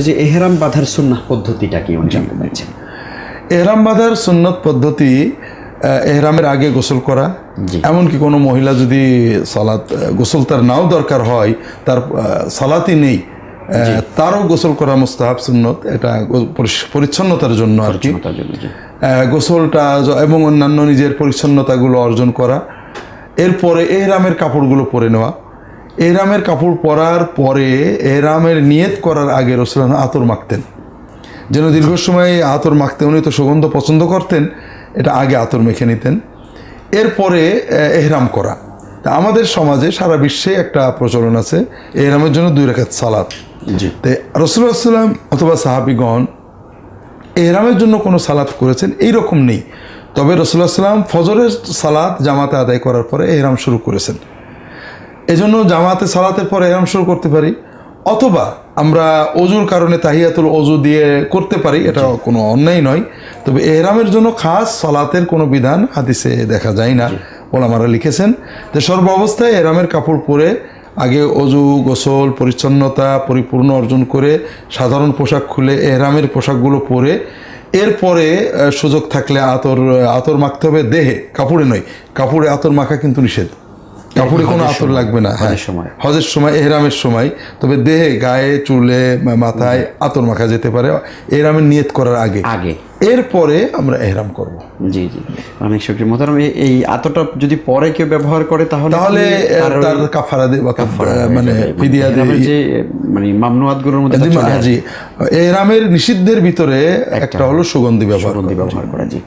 যে এহরাম বাঁধার সুন্নাহ পদ্ধতিটা কি উনি জানতে চাইছেন এহরাম বাঁধার সুন্নত পদ্ধতি এহরামের আগে গোসল করা এমনকি কোনো মহিলা যদি সালাত গোসল তার নাও দরকার হয় তার সালাতই নেই তারও গোসল করা মুস্তাহাব সুন্নত এটা পরিচ্ছন্নতার জন্য আর কি। গোসলটা এবং অন্যান্য নিজের পরিচ্ছন্নতাগুলো অর্জন করা এরপরে এহরামের কাপড়গুলো পরে নেওয়া এহরামের কাপড় পরার পরে এহরামের নিয়ত করার আগে রসুলান আতর মাখতেন। যেন দীর্ঘ সময় আতর মাখতেন উনি তো সুগন্ধ পছন্দ করতেন এটা আগে আতর মেখে নিতেন। এরপরে এহরাম করা। তা আমাদের সমাজে সারা বিশ্বে একটা প্রচলন আছে এহরামের জন্য দুই রেখাত সালাদ। জি। তে রসুল্লাহ অথবা সাহাবিগণ এহরামের জন্য কোনো সালাদ করেছেন এই রকম নেই। তবে রসুল্লাহ সাল্লাম ফজরের সালাত জামাতে আদায় করার পরে এহরাম শুরু করেছেন। এজন্য জামাতে সালাতের পরে এহরাম শুরু করতে পারি অথবা আমরা অজুর কারণে তাহিয়াতুল অজু দিয়ে করতে পারি এটা কোনো অন্যায় নয়। তবে এহরামের জন্য খাস সালাতের কোনো বিধান হাদিসে দেখা যায় না। ওলামারা লিখেছেন যে সর্ব অবস্থায় এহরামের কাপড় পরে আগে অজু গোসল পরিচ্ছন্নতা পরিপূর্ণ অর্জন করে সাধারণ পোশাক খুলে এহরামের পোশাকগুলো পরে এরপরে সুযোগ থাকলে আতর আতর মাখতে হবে দেহে। কাপড়ে নয় কাপড়ে আতর মাখা কিন্তু নিষেধ। কাপড়ে কোনো আতর লাগবে না হ্যাঁ। হজের সময়। হজের সময় এহরামের সময়। তবে দেহে গায়ে চুলে মাথায় আতর মাখা যেতে পারে। এহরামের নিয়ত করার আগে। আগে। এরপরে আমরা এহরাম করব। জি জি। অনেক শুক্রিয়া মোহতারাম এই- এই আতটা যদি পরে কেউ ব্যবহার করে তাহলে তাহলে তার কাফারা দে বা কাফারা মানে ফিদিয়া দে এহরামের যে মানে মামনুয়াতগুলোর মধ্যে জি এহরামের নিষিদ্ধের ভিতরে একটা হলো সুগন্ধি ব্যবহার সুগন্ধি ব্যবহার করা জি।